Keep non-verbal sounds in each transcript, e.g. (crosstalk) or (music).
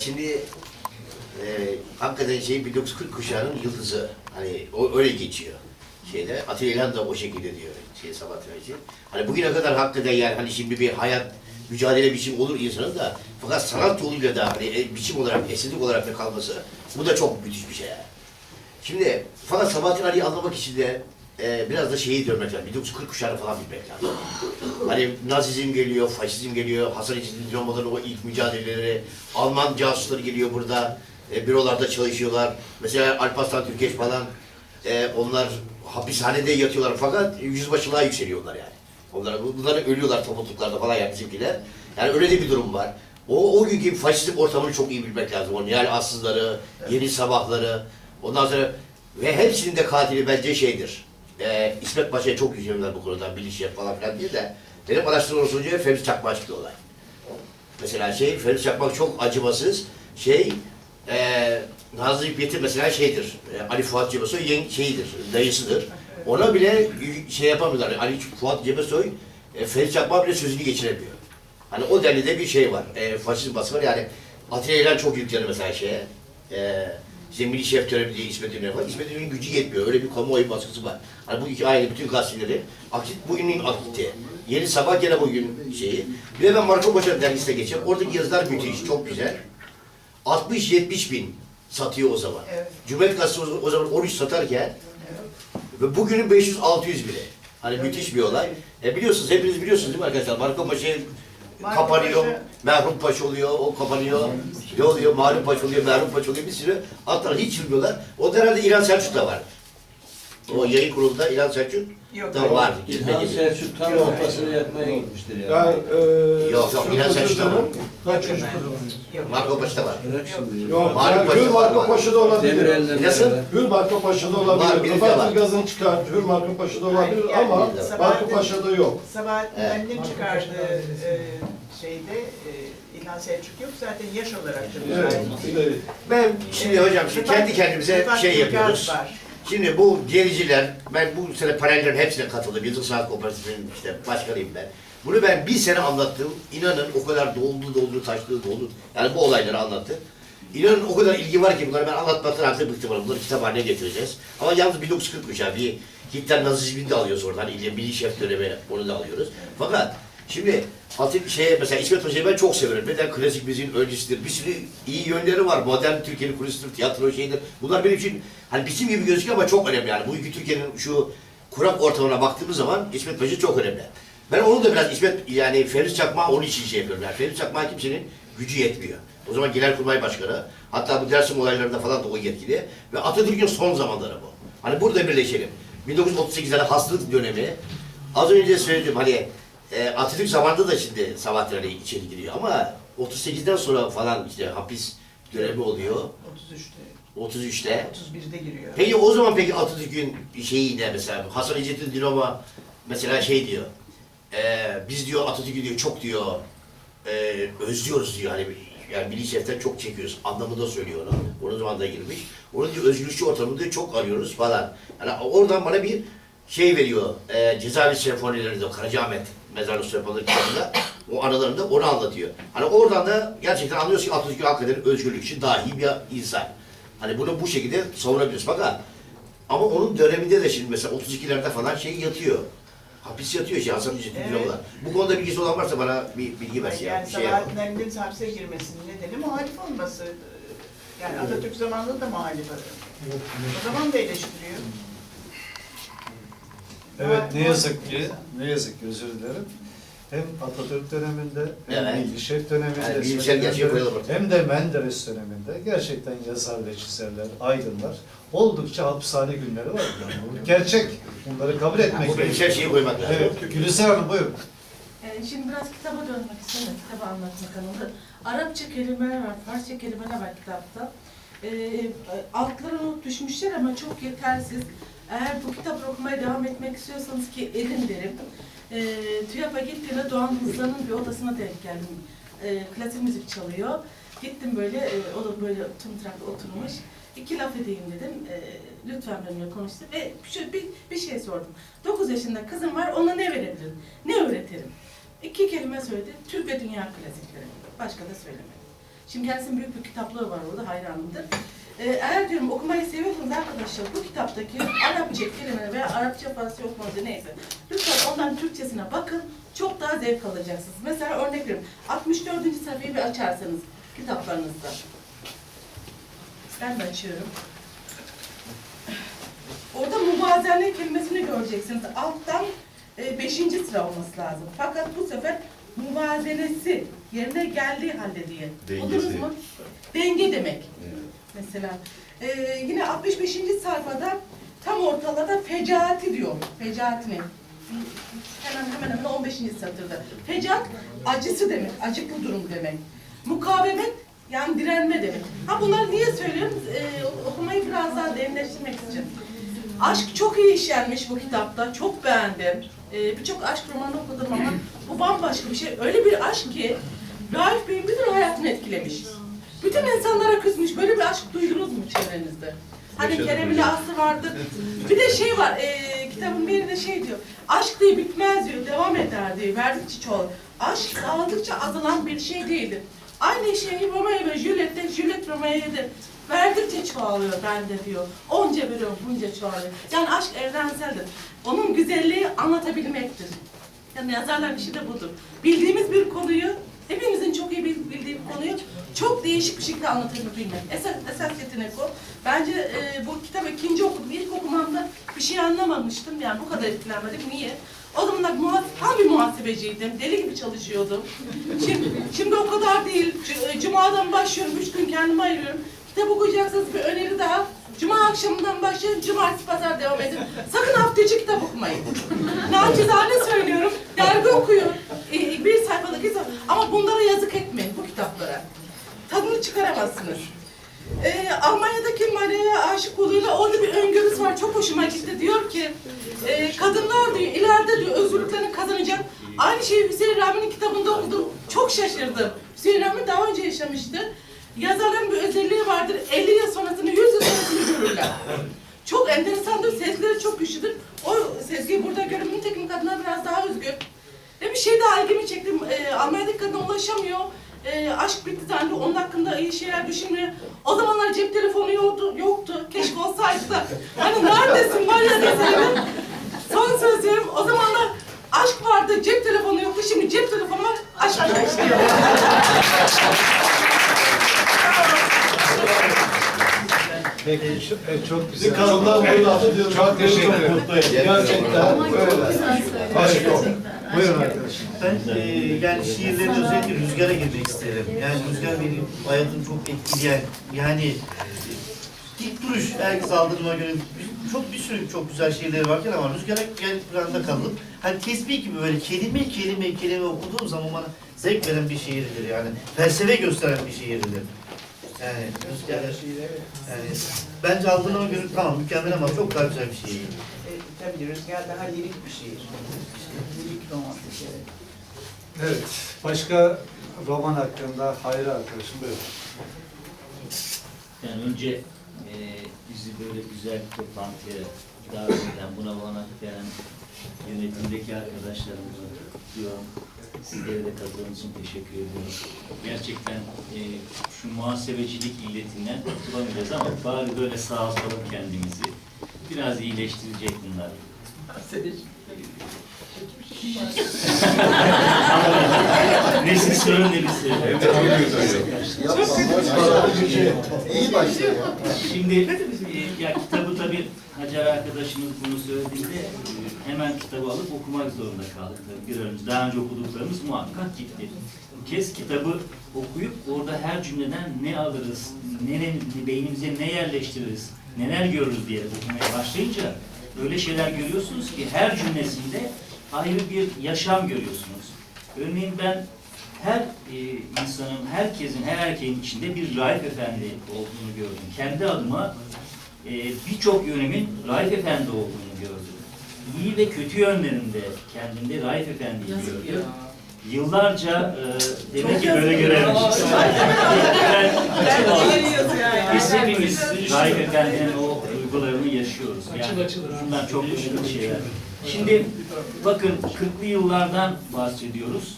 Şimdi e, hakikaten şey 1940 kuşağının yıldızı. Hani o öyle geçiyor. Şeyde Atilla da o şekilde diyor şey Sabahattin Ali. Hani bugüne kadar hakikaten yani hani şimdi bir hayat mücadele biçim olur insanın da fakat sanat yoluyla da hani e, biçim olarak, estetik olarak da kalması bu da çok müthiş bir şey yani. Şimdi fakat Sabahattin Ali'yi anlamak için de e, biraz da şeyi görmek lazım. 1940 kuşağını falan bilmek lazım. Hani Nazizm geliyor, faşizm geliyor, Hasan İzzettin Dinamo'ların o ilk mücadeleleri, Alman casusları geliyor burada, e, bürolarda çalışıyorlar. Mesela Alparslan Türkeş falan, e, onlar hapishanede yatıyorlar fakat yüzbaşılığa yükseliyorlar yani. Onlar, bunlar ölüyorlar topluluklarda falan yani bizimkiler. Yani öyle de bir durum var. O, o günkü faşizm ortamını çok iyi bilmek lazım. Onun yani assızları, yeni sabahları, ondan sonra ve hepsinin de katili bence şeydir. Ee, İsmet Paşa'ya çok yüzüyorlar bu konuda, bilişe falan filan diye de benim araştırma sonucu Fevzi Çakmak'a çıktı olay. Mesela şey, Fevzi Çakmak çok acımasız. Şey, e, Nazlı Hikmet'in mesela şeydir, e, Ali Fuat Cebesoy yeng şeyidir, dayısıdır. Ona bile şey yapamıyorlar. Ali Fuat Cebesoy, e, Fevzi Çakmak bile sözünü geçiremiyor. Hani o denli bir şey var, e, faşizm bası var yani. Atilla İlhan çok yüklenir mesela şeye. E, işte Milli Şef Töremi diye İsmet İnönü var. İsmet İnönü'nün gücü yetmiyor. Öyle bir kamuoyu baskısı var. Hani bu iki aile bütün gazeteleri akit bugünün akiti. Yeni sabah gene bugün şeyi. Bir de ben Marco Paşa dergisine geçeceğim. Oradaki yazılar müthiş, çok güzel. 60-70 bin satıyor o zaman. Evet. Cumhuriyet Gazetesi o- zaman 13 satarken ve bugünün 500-600 bile. Hani müthiş bir olay. E biliyorsunuz, hepiniz biliyorsunuz değil mi arkadaşlar? Marco Paşa Marco kapanıyor, Paşa- merhum paşa oluyor, o kapanıyor, ne oluyor, malum paşa oluyor, merhum paşa oluyor, bir sürü altlar hiç yürümüyorlar. O da herhalde İlhan Selçuk da var. O yayın kurulunda İlhan Selçuk Yok. da var. İlhan Selçuk tam kafasını yakmaya gitmiştir ya. Yani e, Yok, yok, İlhan Selçuk'ta var. Kaç çocuk var? Yok. Marco Paşa'da var. Bırak şimdi. Yok, Marco yani Paşa'da Hür Marco var. Paşa'da olabilir. Nasıl? beraber. Hür Marco Paşa'da Var, olabilir. birinde var. Rıfat Gaz'ın çıkar, Hür Marco Paşa'da olabilir Yani ama var. Marco Sabahattin- Paşa'da yok. Sabahattin Evet. Ali'nin çıkardığı e, şeyde e, İlhan Selçuk yok. Zaten yaş olarak da Evet. müsait. evet. Ben şimdi hocam şimdi kendi kendimize Rıfat şey Gülgaz yapıyoruz. var. Şimdi bu gericiler, ben bu sene paralellerin hepsine katıldım. Yıldız Sanat Kooperatifinin işte başkanıyım ben. Bunu ben bir sene anlattım. İnanın o kadar doldu doldu taştı doldu. Yani bu olayları anlattı. İnanın o kadar ilgi var ki bunları ben anlatmaktan artık bıktım. Bunları kitap haline getireceğiz. Ama yalnız 1940 kuşağı bir Hitler Nazizmini de alıyoruz oradan. İlgi Milli Şef dönemi onu da alıyoruz. Fakat şimdi Hatip şeye mesela İsmet Paşa'yı ben çok severim. Neden klasik müziğin öncüsüdür. Bir sürü iyi yönleri var. Modern Türkiye'nin kurusudur, tiyatro şeyidir. Bunlar benim için hani biçim gibi gözüküyor ama çok önemli yani. Bugünkü Türkiye'nin şu kurak ortamına baktığımız zaman İsmet Paşa çok önemli. Ben onu da biraz İsmet yani Ferit Çakmak'a onun için şey yapıyorum. Yani Ferit Çakmak'a kimsenin gücü yetmiyor. O zaman Genelkurmay Başkanı, hatta bu Dersim olaylarında falan da o yetkili. Ve Atatürk'ün son zamanları bu. Hani burada birleşelim. 1938'lerde hastalık dönemi. Az önce söyledim hani e, Atatürk zamanında da şimdi Ali içeri giriyor ama 38'den sonra falan işte hapis dönemi oluyor. 33'te, 33'te. 31'de giriyor. Peki o zaman peki Atatürk'ün şeyi ne mesela? Hasan İzzettin Dinamo mesela şey diyor. E, biz diyor Atatürk'ü diyor çok diyor e, özlüyoruz diyor. Hani yani Milli Şef'ten çok çekiyoruz. Anlamında söylüyor onu. O zaman da girmiş. Onu diyor özgürlükçü ortamını diyor çok arıyoruz falan. Yani oradan bana bir şey veriyor. E, Cezaevi senfonileri de Karacaahmet Mezarlık Sönfoları kitabında o aralarında onu anlatıyor. Hani oradan da gerçekten anlıyoruz ki Atatürk hakikaten özgürlükçü, dahi bir insan. Hani bunu bu şekilde savunabiliriz. Fakat ama onun döneminde de şimdi mesela 32'lerde falan şey yatıyor. Hapis yatıyor şey Hasan İzzettin Evet. Dinaloğlu. Bu konuda bilgisi olan varsa bana bir bilgi versin ya. Yani Bir şey. Sabahattin Ali'nin hapse girmesinin nedeni muhalif olması. Yani Atatürk zamanında da muhalif. O zaman da eleştiriyor. Evet ne yazık ki, ne yazık ki özür dilerim. Hem Atatürk döneminde, hem Evet. Milli Şef döneminde, Yani bilimsel gerçeği koyalım ortaya. hem de Menderes döneminde gerçekten yazar ve çizerler, aydınlar oldukça hapishane günleri var. Yani bu gerçek. Bunları kabul etmek Bu bilimsel şeyi koymak lazım. Evet, Gülizar Hanım buyurun. Ee, Şimdi biraz kitaba dönmek istiyorum, da kitabı anlatmak anlamında. Arapça kelimeler var, Farsça kelimeler var kitapta. Ee, altlara not düşmüşler ama çok yetersiz. Eğer bu kitabı okumaya devam etmek istiyorsanız ki edin derim. Ee, TÜYAP'a gittiğimde Doğan Hızlan'ın bir odasına denk geldim. Ee, klasik müzik çalıyor. Gittim böyle, e, o da böyle tımtıraklı oturmuş. İki laf edeyim dedim. Ee, lütfen benimle konuştu ve şu bir, bir şey sordum. 9 yaşında kızım var, ona ne verebilirim? Ne öğretirim? İki kelime söyledi. Türk ve dünya klasikleri. Başka da söylemedi. Şimdi kendisinin büyük bir kitaplığı var orada hayranımdır. Ee, eğer diyorum okumayı seviyorsanız arkadaşlar bu kitaptaki Arapça kelime veya Arapça Farsça okumadı neyse lütfen ondan Türkçesine bakın çok daha zevk alacaksınız. Mesela örnek veriyorum 64. sayfayı bir açarsanız kitaplarınızda. Ben de açıyorum. Orada muvazene kelimesini göreceksiniz. Alttan e, beşinci sıra olması lazım. Fakat bu sefer muvazenesi yerine geldiği halde diye. Buldunuz mu? Denge demek. Mesela e, yine 65. sayfada tam ortalarda fecaati diyor. Fecaati ne? Hemen hemen hemen 15. satırda. Fecaat acısı demek, acıklı durum demek. Mukavemet yani direnme demek. Ha bunları niye söylüyorum? E, okumayı biraz daha derinleştirmek için. Aşk çok iyi işlenmiş bu kitapta. Çok beğendim. Ee, Birçok aşk romanı okudum ama bu bambaşka bir şey. Öyle bir aşk ki Raif Bey'in bütün hayatını etkilemiş. Bütün insanlara kızmış. Böyle bir aşk duydunuz mu çevrenizde? Hani Kerem ile Aslı vardı. Bir de şey var, e, kitabın birinde şey diyor. Aşk diye bitmez diyor, devam eder diyor. Verdikçe çoğalır. Aşk dağıldıkça azalan bir şey değildir. Aynı şeyi Romeo ve Juliet'te, Juliet Romeo'ya da verdikçe çoğalıyor bende diyor. Onca veriyorum, bunca çoğalıyor. Yani aşk evrenseldir. Onun güzelliği anlatabilmektir. Yani yazarlar işi de budur. Bildiğimiz bir konuyu, hepimizin çok iyi bil- bildiği bir konuyu çok değişik bir şekilde anlatabilmek. Esas, esas yetenek o. Bence e, bu kitabı ikinci okudum. İlk okumamda bir şey anlamamıştım. Yani bu kadar etkilenmedim. Niye? O zamanlar muha- tam bir muhasebeciydim. Deli gibi çalışıyordum. Şimdi, şimdi o kadar değil. C- Cuma'dan başlıyorum. Üç gün kendime ayırıyorum. Kitap okuyacaksanız bir öneri daha. Cuma akşamından başlayın, cumartesi pazar devam edin. Sakın hafta içi kitap okumayın. (laughs) Naçizane söylüyorum, dergi okuyun. Ee, bir sayfadaki sayfa. Ama bunlara yazık etmeyin bu kitaplara. Tadını çıkaramazsınız. Ee, Almanya'daki Maria'ya aşık olduğuyla orada bir öngörüsü var. Çok hoşuma gitti. Diyor ki, e, kadınlar diyor, ileride diyor özgürlüklerini kazanacak. Aynı şeyi Hüseyin Rami'nin kitabında okudum. Çok şaşırdım. Hüseyin Rami daha önce yaşamıştı. Yazarların bir özelliği vardır. 50 yıl sonrasını, 100 yıl sonrasını görürler. Çok enteresandır, sezgileri çok güçlüdür. O sezgiyi burada görüyorum. Nitekim kadınlar biraz daha özgür. Ve bir şey daha ilgimi çekti. E, Almanya'daki kadına ulaşamıyor. E, aşk bitti zannediyor. Onun hakkında iyi şeyler düşünmüyor. O zamanlar cep telefonu yoktu. yoktu. Keşke olsaydı da. Hani neredesin var ya deseydim. Son sözlerim o zamanlar aşk vardı, cep telefonu yoktu. Şimdi cep telefonu var, aşk yok. Peki, e, çok güzel. Kanaldan böyle laf ediyorum. Çok teşekkür ederim. Gerçekten böyle. Başka. Buyurun arkadaşım. Ben e, yani şiirlerin özellikle rüzgara girmek isterim. Yani rüzgar benim hayatımı çok etkileyen, yani e, ilk duruş herkes aldığıma göre çok bir sürü çok güzel şiirleri varken ama rüzgara gel planda kalıp hani tesbih gibi böyle kelime kelime kelime okuduğum zaman bana zevk veren bir şiirdir yani. Felsefe gösteren bir şiirdir. Yani rüzgar yani bence aldığıma göre tamam mükemmel ama çok daha güzel bir şiir. Tabii Rüzgar daha lirik bir şiir. Lirik roman şey. Evet. Başka roman hakkında Hayri arkadaşım buyurun. Yani önce e, bizi böyle güzel bir toplantıya davet eden, buna olanak veren yönetimdeki arkadaşlarımıza diyorum. Sizlere de katıldığınız için teşekkür ediyorum. Gerçekten e, şu muhasebecilik illetinden kurtulamayacağız ama bari böyle sağa salın kendimizi. Biraz iyileştirecek bunlar. (laughs) Nesin sorun ne bir İyi başlıyor. Şimdi e, ya kitabı tabii Hacer arkadaşımız bunu söylediğinde e, hemen kitabı alıp okumak zorunda kaldık tabii. Bir önce daha önce okuduklarımız muhakkak gitti. Bu kez kitabı okuyup orada her cümleden ne alırız, ne, beynimize ne yerleştiririz, neler görürüz diye okumaya başlayınca öyle şeyler görüyorsunuz ki her cümlesinde ayrı bir yaşam görüyorsunuz. Örneğin ben her e, insanın, herkesin, her erkeğin içinde bir Raif Efendi olduğunu gördüm. Kendi adıma e, birçok yönemin Raif Efendi olduğunu gördüm. İyi ve kötü yönlerinde kendimde Raif Efendi'yi gördüm. Yıllarca e, demek ki böyle görevmişiz. Ben- Biz hepimiz Raif Efendi'nin o duygularını yaşıyoruz. Yani bundan çok başka şeyler. Şimdi bakın 40'lı yıllardan bahsediyoruz.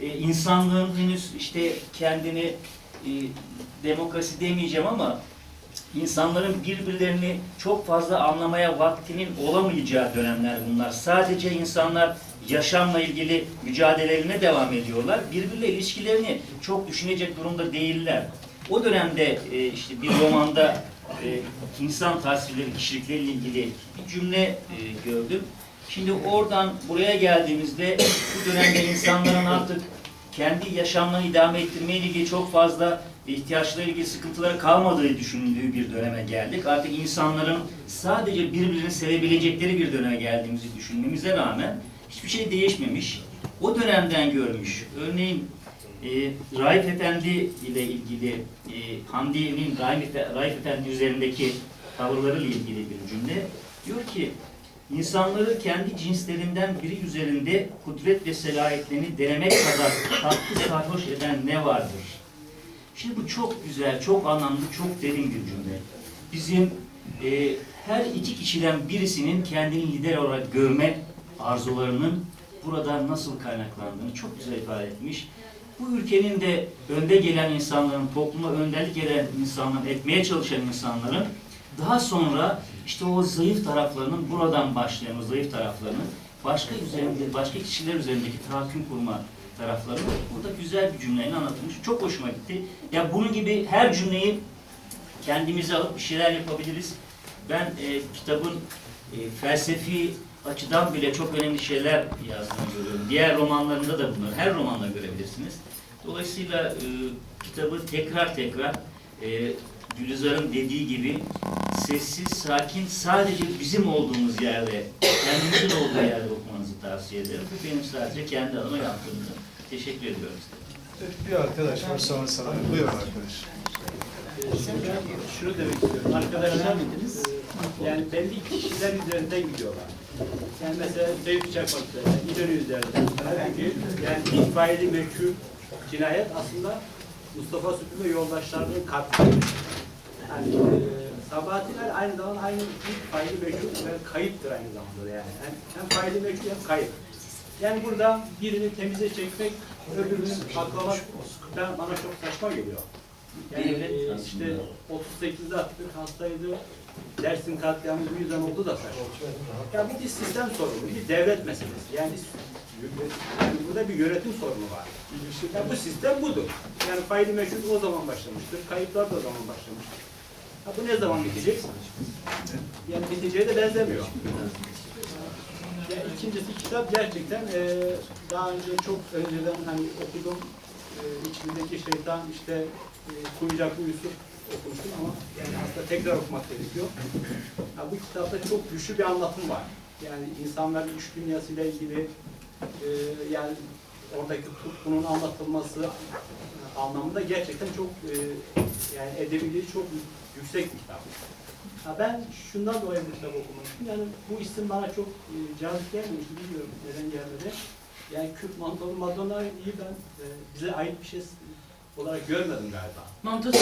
Ee, insanlığın henüz işte kendini e, demokrasi demeyeceğim ama insanların birbirlerini çok fazla anlamaya vaktinin olamayacağı dönemler bunlar. Sadece insanlar yaşamla ilgili mücadelelerine devam ediyorlar. Birbiriyle ilişkilerini çok düşünecek durumda değiller. O dönemde e, işte bir romanda e, insan tasvirleri, kişilikleriyle ilgili bir cümle e, gördüm. Şimdi oradan buraya geldiğimizde bu dönemde insanların artık kendi yaşamlarını idame ettirmeyle ilgili çok fazla ihtiyaçlarıyla ilgili sıkıntıları kalmadığı düşünüldüğü bir döneme geldik. Artık insanların sadece birbirini sevebilecekleri bir döneme geldiğimizi düşünmemize rağmen hiçbir şey değişmemiş. O dönemden görmüş. Örneğin e, Raif Efendi ile ilgili e, Hamdi'nin Raif, Raif Efendi üzerindeki tavırlarıyla ilgili bir cümle. Diyor ki İnsanları kendi cinslerinden biri üzerinde kudret ve selahiyetlerini denemek kadar tatlı sarhoş eden ne vardır? Şimdi bu çok güzel, çok anlamlı, çok derin bir cümle. Bizim e, her iki kişiden birisinin kendini lider olarak görme arzularının burada nasıl kaynaklandığını çok güzel ifade etmiş. Bu ülkenin de önde gelen insanların, topluma önderlik eden insanların, etmeye çalışan insanların daha sonra işte o zayıf taraflarının buradan başlayan o zayıf taraflarını başka üzerinde, başka kişiler üzerindeki tahakküm kurma taraflarını burada güzel bir cümleyle anlatılmış. Çok hoşuma gitti. Ya bunun gibi her cümleyi kendimize alıp bir şeyler yapabiliriz. Ben e, kitabın e, felsefi açıdan bile çok önemli şeyler yazdığını görüyorum. Diğer romanlarında da bunları, her romanda görebilirsiniz. Dolayısıyla e, kitabı tekrar tekrar e, Gülizar'ın dediği gibi sessiz, sakin, sadece bizim olduğumuz yerde, kendimizin olduğu yerde okumanızı tavsiye ederim. Bu benim sadece kendi adıma yaptığımda. Teşekkür ediyorum size. Bir arkadaş var sonra sana. Buyurun arkadaş. Şunu demek istiyorum. Arkadaşlar yani belli kişiler üzerinden gidiyorlar. Yani mesela Zeyt Çakmak'ta, İnönü üzerinden. Herhangi yani itfaiyeli meşhur cinayet aslında Mustafa Sütü ve yoldaşlarının katli. Yani e, Sabahattinler aynı zamanda aynı itfaiyeli meşhur ve kayıptır aynı zamanda yani. Hem, hem faili meşhur hem kayıp. Yani burada birini temize çekmek, öbürünü aklamak ben, bana çok saçma geliyor. Yani e, işte 38'de Atatürk hastaydı, Dersim katliamı bu yüzden oldu da saçma. Ya bir sistem sorunu, bir devlet meselesi. Yani, yani burada bir yönetim sorunu var. Ya bu sistem budur. Yani faili meşhur o zaman başlamıştır, kayıplar da o zaman başlamıştır. Ha bu ne zaman bitecek? Yani biteceğe de benzemiyor. Ya ikincisi kitap gerçekten e, daha önce çok önceden hani okudum. E, içindeki şeytan işte e, Kuyucaklı Yusuf okumuştum ama yani aslında tekrar okumak gerekiyor. Ya, bu kitapta çok güçlü bir anlatım var. Yani insanların üç dünyasıyla ilgili e, yani oradaki tutkunun anlatılması e, anlamında gerçekten çok e, yani edebiliği çok yüksek bir kitap. Ha ben şundan dolayı bu kitabı okumamıştım. Yani bu isim bana çok e, cazip gelmemişti. Bilmiyorum neden gelmedi. Yani Kürt Mantolu Madonna'yı ben e, bize ait bir şey olarak görmedim galiba. Mantosu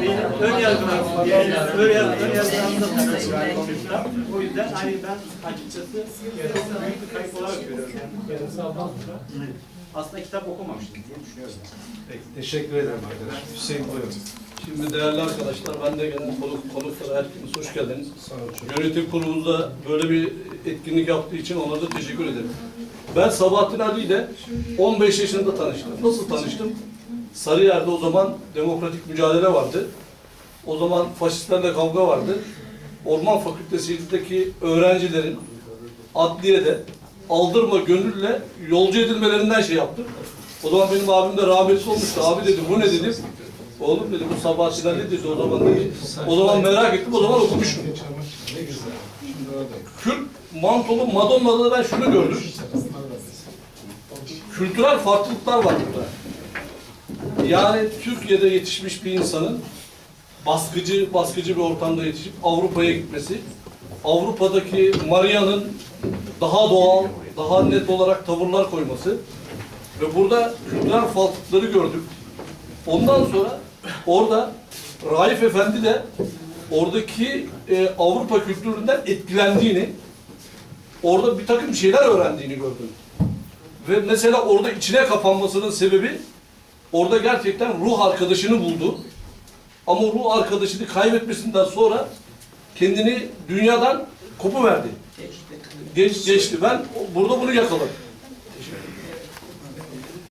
Benim ön yargılarım, ön yargılarım, o kitap. O yüzden hani ben açıkçası büyük bir kayıp olarak görüyorum. Yani. Aslında kitap okumamıştım diye düşünüyorum. Peki, teşekkür ederim arkadaş. Hüseyin buyurun. Şimdi değerli arkadaşlar, ben de gelen konuk, konuklara hepiniz hoş geldiniz. Yönetim kurulumuzda böyle bir etkinlik yaptığı için onlara da teşekkür ederim. Ben Sabahattin Ali ile 15 yaşında tanıştım. Nasıl tanıştım? Sarıyer'de o zaman demokratik mücadele vardı. O zaman faşistlerle kavga vardı. Orman Fakültesi'ndeki öğrencilerin adliyede aldırma gönülle yolcu edilmelerinden şey yaptık. O zaman benim abim de rahmetli olmuştu. Abi dedi bu ne dedim. Oğlum dedi bu Sabahattin Ali dedi o zaman dedi. O zaman merak ettim o zaman okumuşum. Kürt mantolu Madonna'da da ben şunu gördüm. Kültürel farklılıklar var burada. Yani Türkiye'de yetişmiş bir insanın baskıcı baskıcı bir ortamda yetişip Avrupa'ya gitmesi, Avrupa'daki Maria'nın daha doğal, daha net olarak tavırlar koyması ve burada kültürel farklılıkları gördük. Ondan sonra orada Raif Efendi de oradaki e, Avrupa kültüründen etkilendiğini, orada bir takım şeyler öğrendiğini gördüm. Ve mesela orada içine kapanmasının sebebi orada gerçekten ruh arkadaşını buldu. Ama ruh arkadaşını kaybetmesinden sonra kendini dünyadan kopuverdi. Geçti. Geç, geçti. Ben burada bunu yakaladım.